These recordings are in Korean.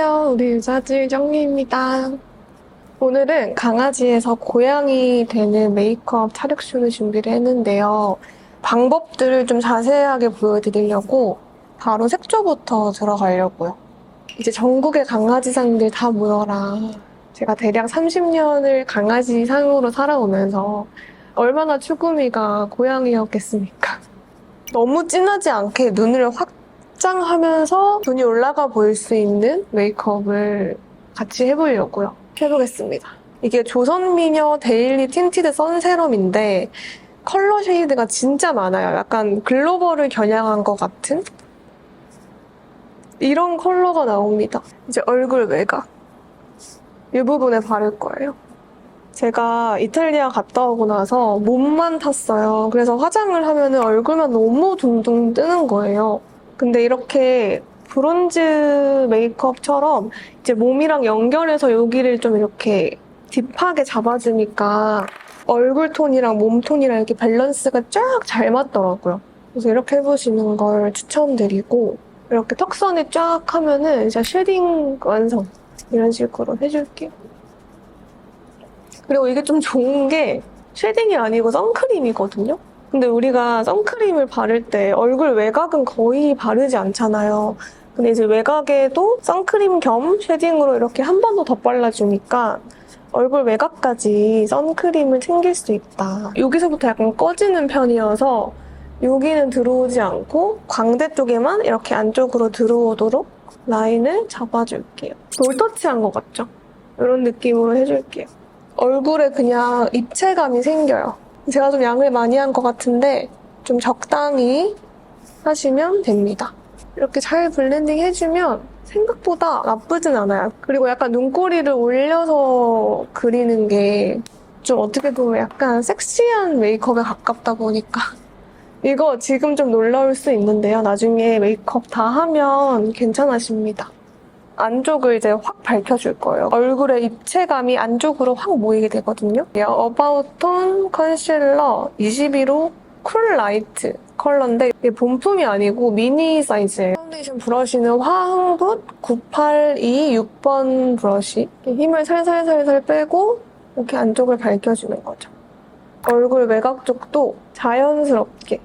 안녕하세요. 우리 유자질 정리입니다. 오늘은 강아지에서 고양이 되는 메이크업 차력쇼를 준비를 했는데요. 방법들을 좀 자세하게 보여드리려고 바로 색조부터 들어가려고요. 이제 전국의 강아지상들 다 모여라. 제가 대략 30년을 강아지 상으로 살아오면서 얼마나 추구미가 고양이였겠습니까? 너무 진하지 않게 눈을 확 장하면서 눈이 올라가 보일 수 있는 메이크업을 같이 해보려고요. 해보겠습니다. 이게 조선미녀 데일리 틴티드 선세럼인데 컬러 쉐이드가 진짜 많아요. 약간 글로벌을 겨냥한 것 같은 이런 컬러가 나옵니다. 이제 얼굴 외곽 이 부분에 바를 거예요. 제가 이탈리아 갔다 오고 나서 몸만 탔어요. 그래서 화장을 하면 얼굴만 너무 둥둥 뜨는 거예요. 근데 이렇게 브론즈 메이크업처럼 이제 몸이랑 연결해서 여기를 좀 이렇게 딥하게 잡아주니까 얼굴 톤이랑 몸 톤이랑 이렇게 밸런스가 쫙 잘 맞더라고요. 그래서 이렇게 해보시는 걸 추천드리고 이렇게 턱선에 쫙 하면은 이제 쉐딩 완성 이런 식으로 해줄게요. 그리고 이게 좀 좋은 게 쉐딩이 아니고 선크림이거든요. 근데 우리가 선크림을 바를 때 얼굴 외곽은 거의 바르지 않잖아요. 근데 이제 외곽에도 선크림 겸 쉐딩으로 이렇게 한 번 더 덧발라주니까 얼굴 외곽까지 선크림을 챙길 수 있다. 여기서부터 약간 꺼지는 편이어서 여기는 들어오지 않고 광대 쪽에만 이렇게 안쪽으로 들어오도록 라인을 잡아줄게요. 롤터치한 것 같죠? 이런 느낌으로 해줄게요. 얼굴에 그냥 입체감이 생겨요. 제가 좀 양을 많이 한 것 같은데 좀 적당히 하시면 됩니다. 이렇게 잘 블렌딩 해주면 생각보다 나쁘진 않아요. 그리고 약간 눈꼬리를 올려서 그리는 게 좀 어떻게 보면 약간 섹시한 메이크업에 가깝다 보니까 이거 지금 좀 놀라울 수 있는데요. 나중에 메이크업 다 하면 괜찮아집니다. 안쪽을 이제 확 밝혀줄 거예요. 얼굴의 입체감이 안쪽으로 확 모이게 되거든요. 어바웃 톤 컨실러 21호 쿨 라이트 컬러인데 이게 본품이 아니고 미니 사이즈예요. 파운데이션 브러쉬는 화흥붓 982 6번 브러쉬. 힘을 살살살살 빼고 이렇게 안쪽을 밝혀주는 거죠. 얼굴 외곽 쪽도 자연스럽게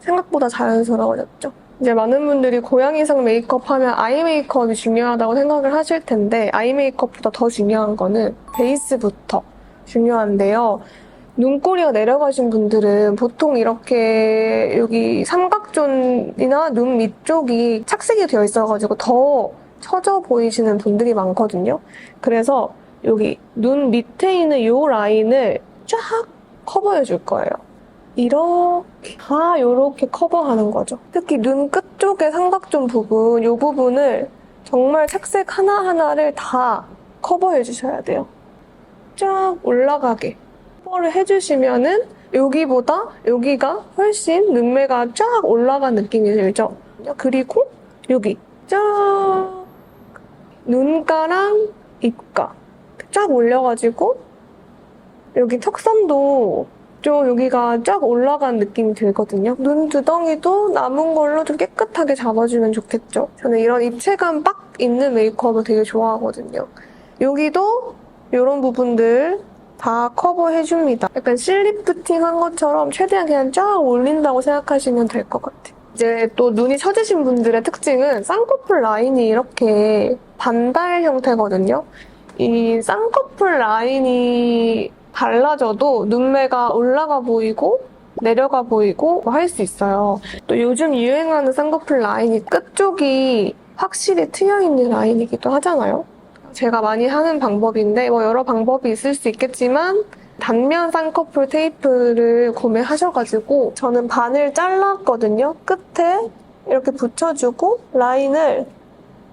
생각보다 자연스러워졌죠. 이제 많은 분들이 고양이상 메이크업 하면 아이 메이크업이 중요하다고 생각을 하실 텐데 아이 메이크업보다 더 중요한 거는 베이스부터 중요한데요. 눈꼬리가 내려가신 분들은 보통 이렇게 여기 삼각존이나 눈 밑쪽이 착색이 되어 있어가지고 더 처져 보이시는 분들이 많거든요. 그래서 여기 눈 밑에 있는 이 라인을 쫙 커버해 줄 거예요. 이렇게 다 이렇게 커버하는 거죠. 특히 눈 끝 쪽의 삼각존 부분, 이 부분을 정말 착색 하나하나를 다 커버해 주셔야 돼요. 쫙 올라가게 커버를 해주시면은 여기보다 여기가 훨씬 눈매가 쫙 올라간 느낌이 들죠. 그리고 여기 쫙 눈가랑 입가 쫙 올려가지고 여기 턱선도 좀 여기가 쫙 올라간 느낌이 들거든요. 눈 두덩이도 남은 걸로 좀 깨끗하게 잡아주면 좋겠죠. 저는 이런 입체감 빡 있는 메이크업을 되게 좋아하거든요. 여기도 이런 부분들 다 커버해줍니다. 약간 실리프팅 한 것처럼 최대한 그냥 쫙 올린다고 생각하시면 될 것 같아요. 이제 또 눈이 처지신 분들의 특징은 쌍꺼풀 라인이 이렇게 반달 형태거든요. 이 쌍꺼풀 라인이 달라져도 눈매가 올라가 보이고 내려가 보이고 할 수 있어요. 또 요즘 유행하는 쌍꺼풀 라인이 끝쪽이 확실히 트여 있는 라인이기도 하잖아요. 제가 많이 하는 방법인데 뭐 여러 방법이 있을 수 있겠지만 단면 쌍꺼풀 테이프를 구매하셔가지고 저는 반을 잘랐거든요. 끝에 이렇게 붙여주고 라인을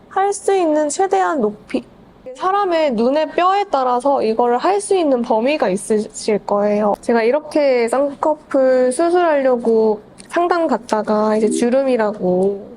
할 수 있는 최대한 높이 사람의 눈의 뼈에 따라서 이거를 할 수 있는 범위가 있으실 거예요. 제가 이렇게 쌍꺼풀 수술하려고 상담 갔다가 이제 주름이라고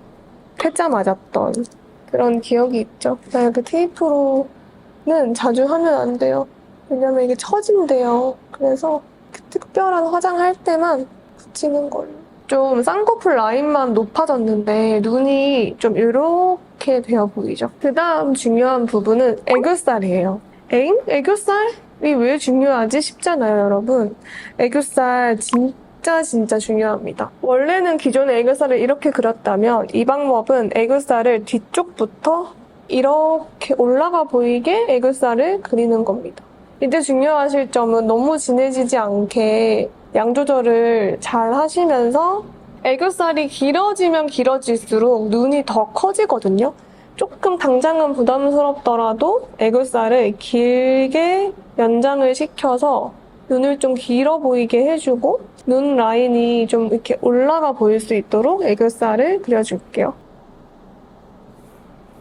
퇴짜 맞았던 그런 기억이 있죠. 나 이렇게 테이프로는 자주 하면 안 돼요. 왜냐면 이게 처진대요. 그래서 특별한 화장할 때만 붙이는 걸로. 좀 쌍꺼풀 라인만 높아졌는데 눈이 좀 이렇게 되어 보이죠. 그 다음 중요한 부분은 애교살이에요. 엥? 애교살이 왜 중요하지 싶잖아요, 여러분. 애교살 진짜 진짜 중요합니다. 원래는 기존의 애교살을 이렇게 그렸다면 이 방법은 애교살을 뒤쪽부터 이렇게 올라가 보이게 애교살을 그리는 겁니다. 이때 중요하실 점은 너무 진해지지 않게 양 조절을 잘 하시면서 애교살이 길어지면 길어질수록 눈이 더 커지거든요. 조금 당장은 부담스럽더라도 애교살을 길게 연장을 시켜서 눈을 좀 길어 보이게 해주고 눈 라인이 좀 이렇게 올라가 보일 수 있도록 애교살을 그려줄게요.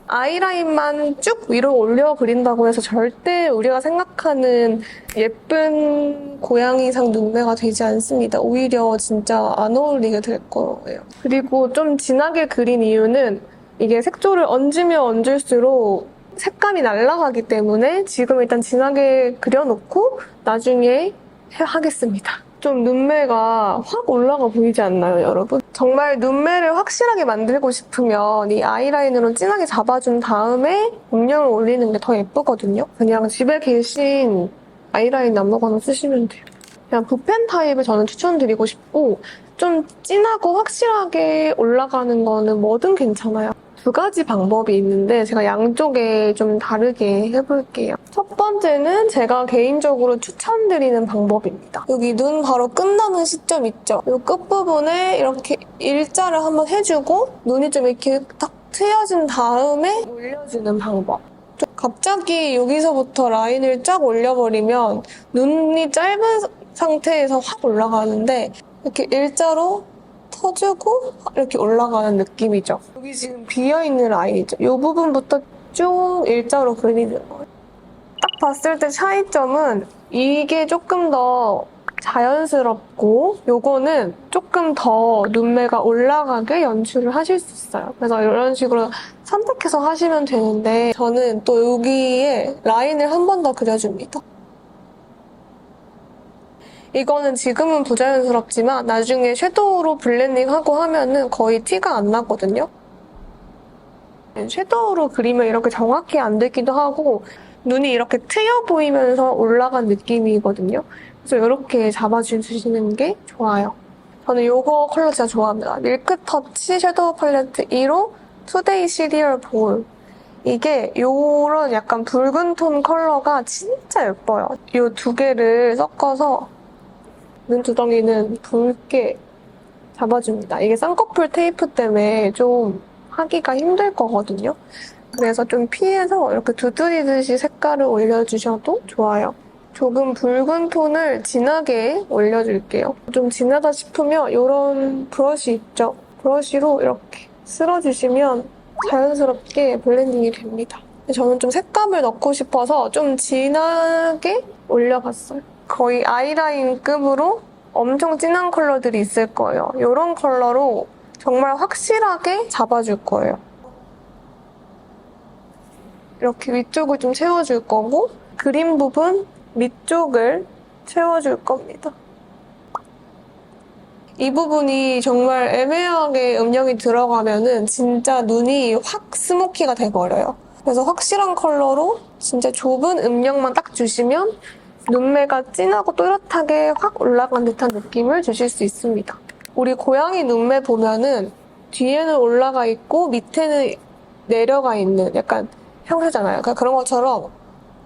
아이라인만 쭉 위로 올려 그린다고 해서 절대 우리가 생각하는 예쁜 고양이상 눈매가 되지 않습니다. 오히려 진짜 안 어울리게 될 거예요. 그리고 좀 진하게 그린 이유는 이게 색조를 얹으면 얹을수록 색감이 날아가기 때문에 지금 일단 진하게 그려놓고 나중에 해- 하겠습니다. 좀 눈매가 확 올라가 보이지 않나요, 여러분? 정말 눈매를 확실하게 만들고 싶으면 이 아이라인으로 진하게 잡아준 다음에 음영을 올리는 게 더 예쁘거든요. 그냥 집에 계신 아이라인 아무거나 쓰시면 돼요. 그냥 붓펜 타입을 저는 추천드리고 싶고 좀 진하고 확실하게 올라가는 거는 뭐든 괜찮아요. 두 가지 방법이 있는데 제가 양쪽에 좀 다르게 해볼게요. 첫 번째는 제가 개인적으로 추천드리는 방법입니다. 여기 눈 바로 끝나는 시점 있죠? 이 끝부분에 이렇게 일자를 한번 해주고 눈이 좀 이렇게 딱 트여진 다음에 올려주는 방법. 좀 갑자기 여기서부터 라인을 쫙 올려버리면 눈이 짧은 상태에서 확 올라가는데 이렇게 일자로 터주고 이렇게 올라가는 느낌이죠. 여기 지금 비어있는 라인이죠. 이 부분부터 쭉 일자로 그리는 거예요. 딱 봤을 때 차이점은 이게 조금 더 자연스럽고 요거는 조금 더 눈매가 올라가게 연출을 하실 수 있어요. 그래서 이런 식으로 선택해서 하시면 되는데 저는 또 여기에 라인을 한 번 더 그려줍니다. 이거는 지금은 부자연스럽지만 나중에 섀도우로 블렌딩하고 하면은 거의 티가 안 나거든요. 섀도우로 그리면 이렇게 정확히 안 되기도 하고 눈이 이렇게 트여 보이면서 올라간 느낌이거든요. 그래서 이렇게 잡아주시는 게 좋아요. 저는 이거 컬러 진짜 좋아합니다. 밀크터치 섀도우 팔레트 1호 투데이 시리얼 볼. 이게 요런 약간 붉은 톤 컬러가 진짜 예뻐요. 이 두 개를 섞어서 눈두덩이는 붉게 잡아줍니다. 이게 쌍꺼풀 테이프 때문에 좀 하기가 힘들 거거든요. 그래서 좀 피해서 이렇게 두드리듯이 색깔을 올려주셔도 좋아요. 조금 붉은 톤을 진하게 올려줄게요. 좀 진하다 싶으면 이런 브러쉬 있죠? 브러쉬로 이렇게 쓸어주시면 자연스럽게 블렌딩이 됩니다. 저는 좀 색감을 넣고 싶어서 좀 진하게 올려봤어요. 거의 아이라인급으로 엄청 진한 컬러들이 있을 거예요. 이런 컬러로 정말 확실하게 잡아줄 거예요. 이렇게 위쪽을 좀 채워줄 거고 그린 부분 밑쪽을 채워줄 겁니다. 이 부분이 정말 애매하게 음영이 들어가면은 진짜 눈이 확 스모키가 돼버려요. 그래서 확실한 컬러로 진짜 좁은 음영만 딱 주시면 눈매가 진하고 또렷하게 확 올라간 듯한 느낌을 주실 수 있습니다. 우리 고양이 눈매 보면은 뒤에는 올라가 있고 밑에는 내려가 있는 약간 형태잖아요. 그러니까 그런 것처럼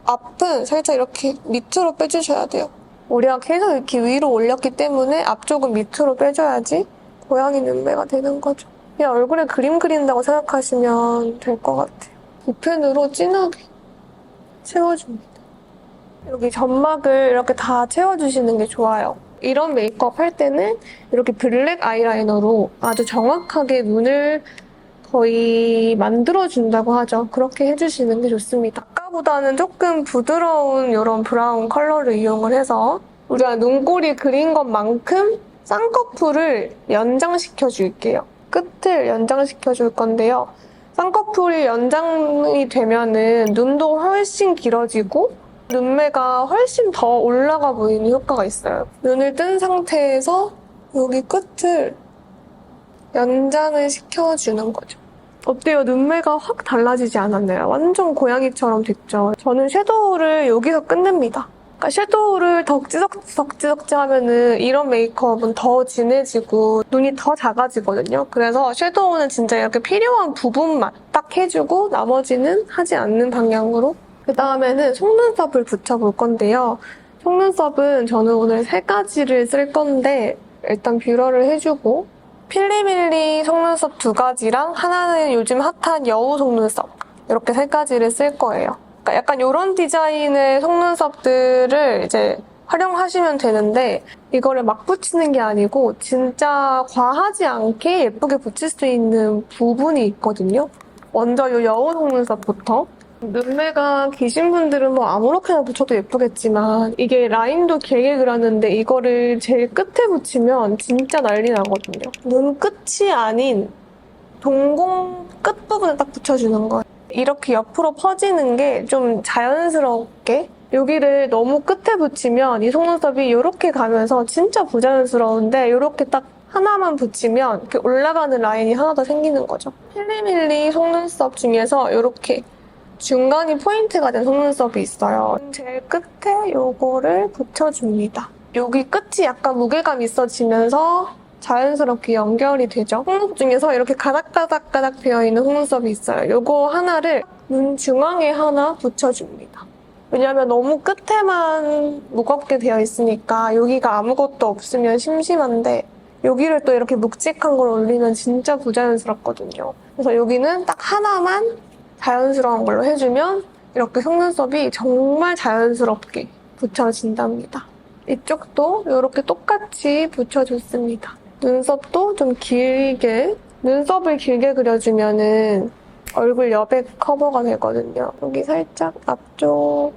앞은 살짝 이렇게 밑으로 빼주셔야 돼요. 우리가 계속 이렇게 위로 올렸기 때문에 앞쪽은 밑으로 빼줘야지 고양이 눈매가 되는 거죠. 그냥 얼굴에 그림 그린다고 생각하시면 될 것 같아요. 붓펜으로 진하게 채워줍니다. 여기 점막을 이렇게 다 채워주시는 게 좋아요. 이런 메이크업 할 때는 이렇게 블랙 아이라이너로 아주 정확하게 눈을 거의 만들어준다고 하죠. 그렇게 해주시는 게 좋습니다. 아까보다는 조금 부드러운 이런 브라운 컬러를 이용을 해서 우리가 눈꼬리 그린 것만큼 쌍꺼풀을 연장시켜 줄게요. 끝을 연장시켜 줄 건데요. 쌍꺼풀이 연장이 되면은 눈도 훨씬 길어지고 눈매가 훨씬 더 올라가 보이는 효과가 있어요. 눈을 뜬 상태에서 여기 끝을 연장을 시켜주는 거죠. 어때요? 눈매가 확 달라지지 않았나요? 완전 고양이처럼 됐죠. 저는 섀도우를 여기서 끝냅니다. 그러니까 섀도우를 덕지덕지 하면은 이런 메이크업은 더 진해지고 눈이 더 작아지거든요. 그래서 섀도우는 진짜 이렇게 필요한 부분만 딱 해주고 나머지는 하지 않는 방향으로 그 다음에는 속눈썹을 붙여볼 건데요. 속눈썹은 저는 오늘 세 가지를 쓸 건데 일단 뷰러를 해주고 필리밀리 속눈썹 두 가지랑 하나는 요즘 핫한 여우 속눈썹 이렇게 세 가지를 쓸 거예요. 그러니까 약간 이런 디자인의 속눈썹들을 이제 활용하시면 되는데 이거를 막 붙이는 게 아니고 진짜 과하지 않게 예쁘게 붙일 수 있는 부분이 있거든요. 먼저 이 여우 속눈썹부터 눈매가 기신 분들은 뭐 아무렇게나 붙여도 예쁘겠지만 이게 라인도 길게 그렸는데 이거를 제일 끝에 붙이면 진짜 난리 나거든요. 눈 끝이 아닌 동공 끝부분에 딱 붙여주는 거예요. 이렇게 옆으로 퍼지는 게 좀 자연스럽게 여기를 너무 끝에 붙이면 이 속눈썹이 이렇게 가면서 진짜 부자연스러운데 이렇게 딱 하나만 붙이면 이렇게 올라가는 라인이 하나 더 생기는 거죠. 필리밀리 속눈썹 중에서 이렇게 중간이 포인트가 된 속눈썹이 있어요. 제일 끝에 요거를 붙여줍니다. 여기 끝이 약간 무게감 있어지면서 자연스럽게 연결이 되죠. 속눈썹 중에서 이렇게 가닥가닥가닥 되어 있는 속눈썹이 있어요. 요거 하나를 눈 중앙에 하나 붙여줍니다. 왜냐면 너무 끝에만 무겁게 되어 있으니까 여기가 아무것도 없으면 심심한데 여기를 또 이렇게 묵직한 걸 올리면 진짜 부자연스럽거든요. 그래서 여기는 딱 하나만 자연스러운 걸로 해주면 이렇게 속눈썹이 정말 자연스럽게 붙여진답니다. 이쪽도 이렇게 똑같이 붙여줬습니다. 눈썹도 좀 길게, 눈썹을 길게 그려주면은 얼굴 여백 커버가 되거든요. 여기 살짝 앞쪽을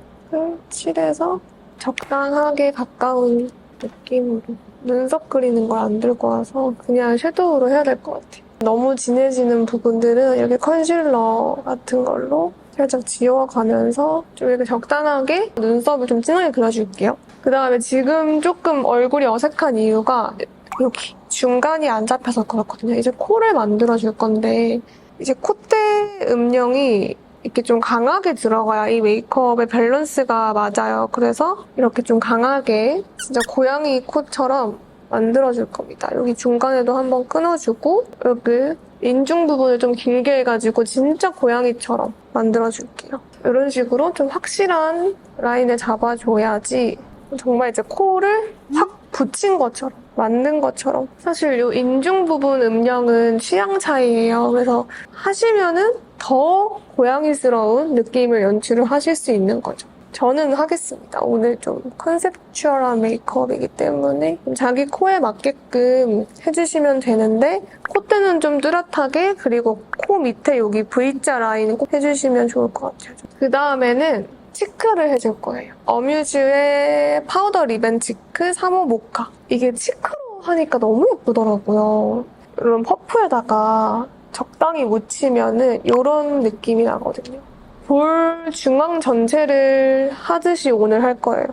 칠해서 적당하게 가까운 느낌으로 눈썹 그리는 걸 안 들고 와서 그냥 섀도우로 해야 될 것 같아요. 너무 진해지는 부분들은 이렇게 컨실러 같은 걸로 살짝 지워가면서 좀 이렇게 적당하게 눈썹을 좀 진하게 그려줄게요. 그 다음에 지금 조금 얼굴이 어색한 이유가 여기 중간이 안 잡혀서 그렇거든요. 이제 코를 만들어줄 건데 이제 콧대 음영이 이렇게 좀 강하게 들어가야 이 메이크업의 밸런스가 맞아요. 그래서 이렇게 좀 강하게 진짜 고양이 코처럼 만들어줄 겁니다. 여기 중간에도 한번 끊어주고 여기 인중 부분을 좀 길게 해가지고 진짜 고양이처럼 만들어줄게요. 이런 식으로 좀 확실한 라인을 잡아줘야지 정말 이제 코를 확 붙인 것처럼 만든 것처럼 사실 이 인중 부분 음영은 취향 차이예요. 그래서 하시면은 더 고양이스러운 느낌을 연출을 하실 수 있는 거죠. 저는 하겠습니다. 오늘 좀 컨셉추얼한 메이크업이기 때문에 좀 자기 코에 맞게끔 해주시면 되는데 콧대는 좀 뚜렷하게 그리고 코 밑에 여기 V자 라인 꼭 해주시면 좋을 것 같아요. 그 다음에는 치크를 해줄 거예요. 어뮤즈의 파우더 리벤 치크 3호 모카. 이게 치크로 하니까 너무 예쁘더라고요. 이런 퍼프에다가 적당히 묻히면은 이런 느낌이 나거든요. 볼 중앙 전체를 하듯이 오늘 할 거예요.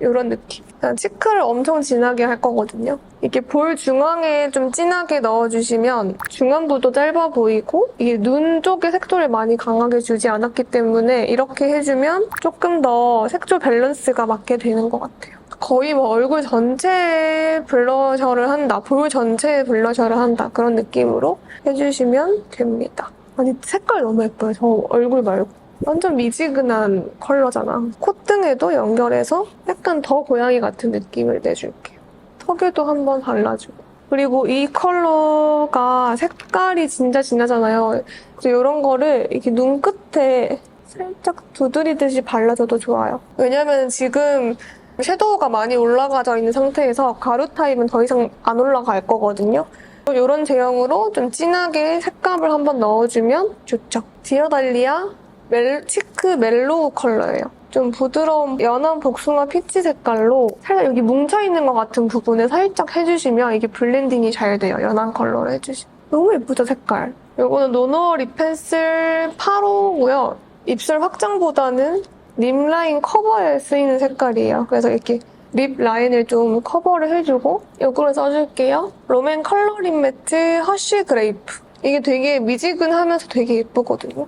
이런 느낌. 그냥 치크를 엄청 진하게 할 거거든요. 이렇게 볼 중앙에 좀 진하게 넣어주시면 중앙부도 짧아 보이고 이게 눈 쪽에 색조를 많이 강하게 주지 않았기 때문에 이렇게 해주면 조금 더 색조 밸런스가 맞게 되는 것 같아요. 거의 뭐 얼굴 전체 블러셔를 한다, 볼 전체에 블러셔를 한다 그런 느낌으로 해주시면 됩니다. 아니 색깔 너무 예뻐요. 저 얼굴 말고. 완전 미지근한 컬러잖아. 콧등에도 연결해서 약간 더 고양이 같은 느낌을 내줄게요. 턱에도 한번 발라주고. 그리고 이 컬러가 색깔이 진짜 진하잖아요. 그래서 이런 거를 이렇게 눈 끝에 살짝 두드리듯이 발라줘도 좋아요. 왜냐면 지금 섀도우가 많이 올라가져 있는 상태에서 가루 타입은 더 이상 안 올라갈 거거든요. 이런 제형으로 좀 진하게 색감을 한번 넣어주면 좋죠. 디어달리아 멜, 치크 멜로우 컬러예요. 좀 부드러운 연한 복숭아 피치 색깔로 살짝 여기 뭉쳐있는 것 같은 부분에 살짝 해주시면 이게 블렌딩이 잘 돼요. 연한 컬러로 해주시면. 너무 예쁘죠, 색깔? 이거는 노노 립펜슬 8호고요. 입술 확장보다는 립 라인 커버에 쓰이는 색깔이에요. 그래서 이렇게 립 라인을 좀 커버를 해주고 이거를 써줄게요. 롬앤 컬러링 매트 허쉬 그레이프. 이게 되게 미지근하면서 되게 예쁘거든요.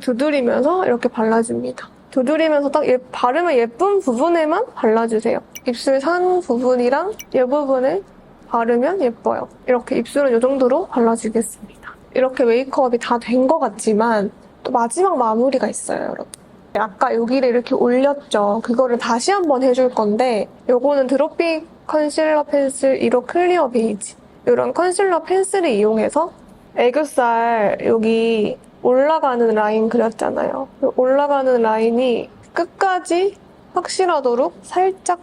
두드리면서 이렇게 발라줍니다. 두드리면서 딱 예- 바르면 예쁜 부분에만 발라주세요. 입술 산 부분이랑 이 부분에 바르면 예뻐요. 이렇게 입술은 이 정도로 발라주겠습니다. 이렇게 메이크업이 다 된 것 같지만 또 마지막 마무리가 있어요, 여러분. 아까 여기를 이렇게 올렸죠. 그거를 다시 한번 해줄 건데 요거는 드롭빅 컨실러 펜슬 1호 클리어 베이지 이런 컨실러 펜슬을 이용해서 애교살 여기 올라가는 라인 그렸잖아요. 올라가는 라인이 끝까지 확실하도록 살짝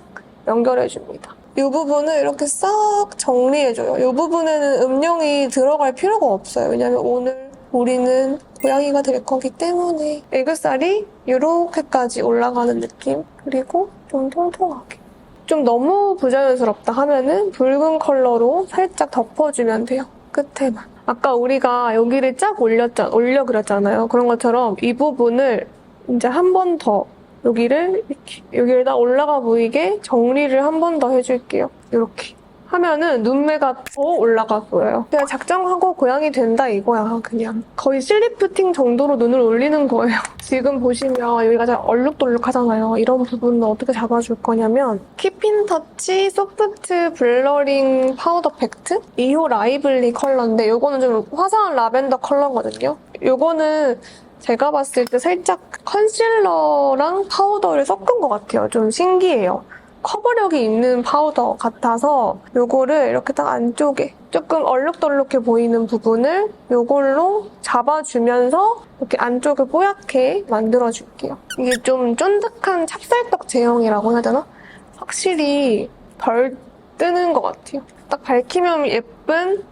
연결해줍니다. 이 부분을 이렇게 싹 정리해줘요. 이 부분에는 음영이 들어갈 필요가 없어요. 왜냐면 오늘 우리는 고양이가 될 거기 때문에 애교살이 이렇게까지 올라가는 느낌 그리고 좀 통통하게 좀 너무 부자연스럽다 하면은 붉은 컬러로 살짝 덮어주면 돼요 끝에만 아까 우리가 여기를 쫙 올렸자, 올려 그렸잖아요. 그런 것처럼 이 부분을 이제 한 번 더 여기를 이렇게 여기를 다 올라가 보이게 정리를 한 번 더 해줄게요. 이렇게 하면은 눈매가 더 올라가 보여요. 그냥 작정하고 고양이 된다 이거야 그냥. 거의 슬리프팅 정도로 눈을 올리는 거예요. 지금 보시면 여기가 잘 얼룩덜룩하잖아요. 이런 부분은 어떻게 잡아줄 거냐면 키핀 터치 소프트 블러링 파우더 팩트 2호 라이블리 컬러인데 이거는 좀 화사한 라벤더 컬러거든요. 이거는 제가 봤을 때 살짝 컨실러랑 파우더를 섞은 것 같아요. 좀 신기해요. 커버력이 있는 파우더 같아서 요거를 이렇게 딱 안쪽에 조금 얼룩덜룩해 보이는 부분을 요걸로 잡아주면서 이렇게 안쪽을 뽀얗게 만들어줄게요. 이게 좀 쫀득한 찹쌀떡 제형이라고 해야 되나? 확실히 덜 뜨는 것 같아요. 딱 밝히면 예쁜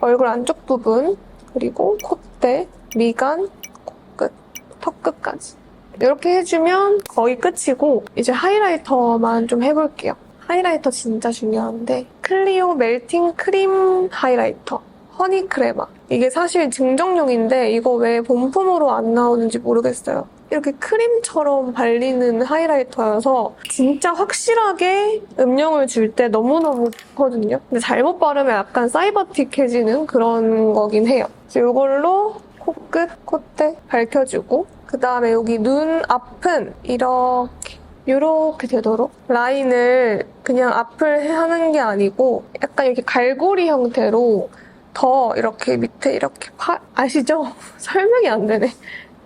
얼굴 안쪽 부분 그리고 콧대, 미간, 코끝, 턱끝까지 이렇게 해주면 거의 끝이고 이제 하이라이터만 좀 해볼게요. 하이라이터 진짜 중요한데 클리오 멜팅 크림 하이라이터 허니 크레마 이게 사실 증정용인데 이거 왜 본품으로 안 나오는지 모르겠어요. 이렇게 크림처럼 발리는 하이라이터여서 진짜 확실하게 음영을 줄 때 너무너무 좋거든요. 근데 잘못 바르면 약간 사이버틱해지는 그런 거긴 해요. 그래서 이걸로 코끝, 콧대 밝혀주고 그 다음에 여기 눈 앞은 이렇게 이렇게 되도록 라인을 그냥 앞을 하는 게 아니고 약간 이렇게 갈고리 형태로 더 이렇게 밑에 이렇게 파 아시죠? 설명이 안 되네.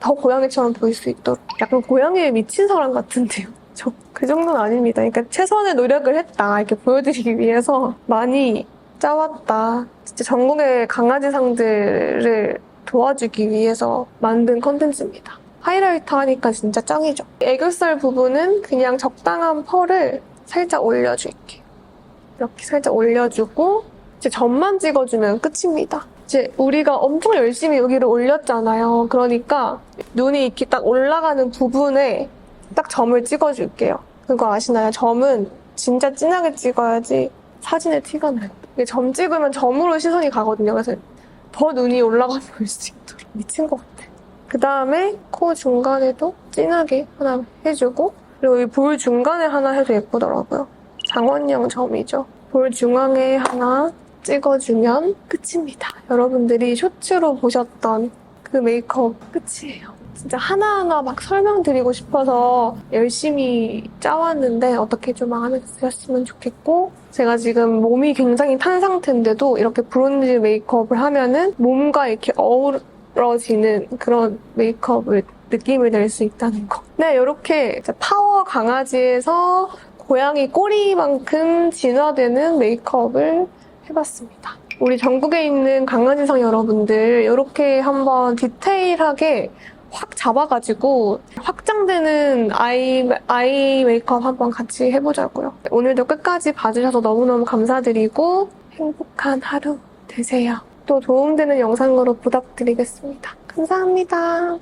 더 고양이처럼 보일 수 있도록 약간 고양이에 미친 사람 같은데요. 저 그 정도는 아닙니다. 그러니까 최선의 노력을 했다 이렇게 보여드리기 위해서 많이 짜왔다. 진짜 전국의 강아지 상들을 도와주기 위해서 만든 컨텐츠입니다. 하이라이터 하니까 진짜 짱이죠. 애교살 부분은 그냥 적당한 펄을 살짝 올려줄게요. 이렇게 살짝 올려주고 이제 점만 찍어주면 끝입니다. 이제 우리가 엄청 열심히 여기를 올렸잖아요. 그러니까 눈이 이렇게 딱 올라가는 부분에 딱 점을 찍어줄게요. 그거 아시나요? 점은 진짜 진하게 찍어야지 사진에 티가 나요. 이게 점 찍으면 점으로 시선이 가거든요. 그래서 더 눈이 올라가 보일 수 있도록 미친 것 같아. 그 다음에 코 중간에도 진하게 하나 해주고 그리고 이 볼 중간에 하나 해도 예쁘더라고요. 장원영 점이죠. 볼 중앙에 하나 찍어주면 끝입니다. 여러분들이 쇼츠로 보셨던 그 메이크업 끝이에요. 진짜 하나하나 막 설명드리고 싶어서 열심히 짜왔는데 어떻게 좀 드셨으면 좋겠고 제가 지금 몸이 굉장히 탄 상태인데도 이렇게 브론즈 메이크업을 하면은 몸과 이렇게 어 우러지는 그런 메이크업을 느낌을 낼 수 있다는 거. 네, 이렇게 파워 강아지에서 고양이 꼬리만큼 진화되는 메이크업을 해봤습니다. 우리 전국에 있는 강아지상 여러분들 이렇게 한번 디테일하게 확 잡아가지고 확장되는 아이, 아이 메이크업 한번 같이 해보자고요. 오늘도 끝까지 봐주셔서 너무너무 감사드리고 행복한 하루 되세요. 또 도움되는 영상으로 부탁드리겠습니다. 감사합니다.